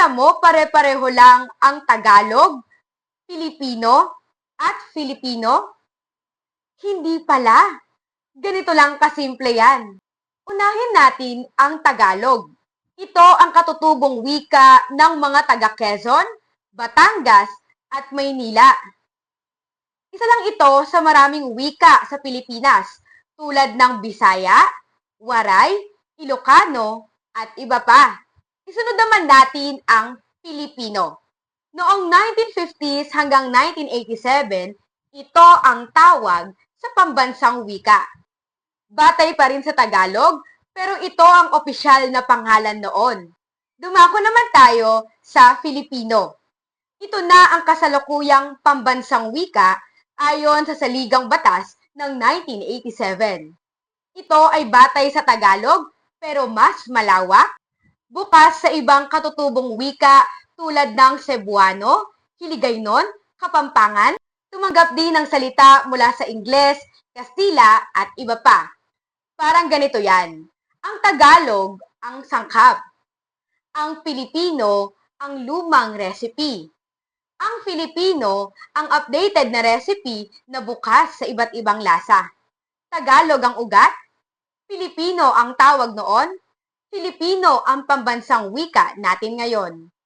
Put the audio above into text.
Akala mo pare-pareho lang ang Tagalog, Filipino, at Filipino? Hindi pala. Ganito lang kasimple yan. Unahin natin ang Tagalog. Ito ang katutubong wika ng mga taga Quezon, Batangas, at Maynila. Isa lang ito sa maraming wika sa Pilipinas tulad ng Bisaya, Waray, Ilocano, at iba pa. Isunod naman natin ang Filipino. Noong 1950s hanggang 1987, ito ang tawag sa pambansang wika. Batay pa rin sa Tagalog, pero ito ang opisyal na pangalan noon. Dumako naman tayo sa Filipino. Ito na ang kasalukuyang pambansang wika ayon sa Saligang Batas ng 1987. Ito ay batay sa Tagalog pero mas malawak, bukas sa ibang katutubong wika tulad ng Cebuano, Hiligaynon, Kapampangan, tumanggap din ng salita mula sa Ingles, Kastila at iba pa. Parang ganito yan. Ang Tagalog ang sangkap. Ang Pilipino ang lumang recipe. Ang Filipino ang updated na recipe na bukas sa iba't ibang lasa. Tagalog ang ugat, Filipino ang tawag noon, Filipino ang pambansang wika natin ngayon.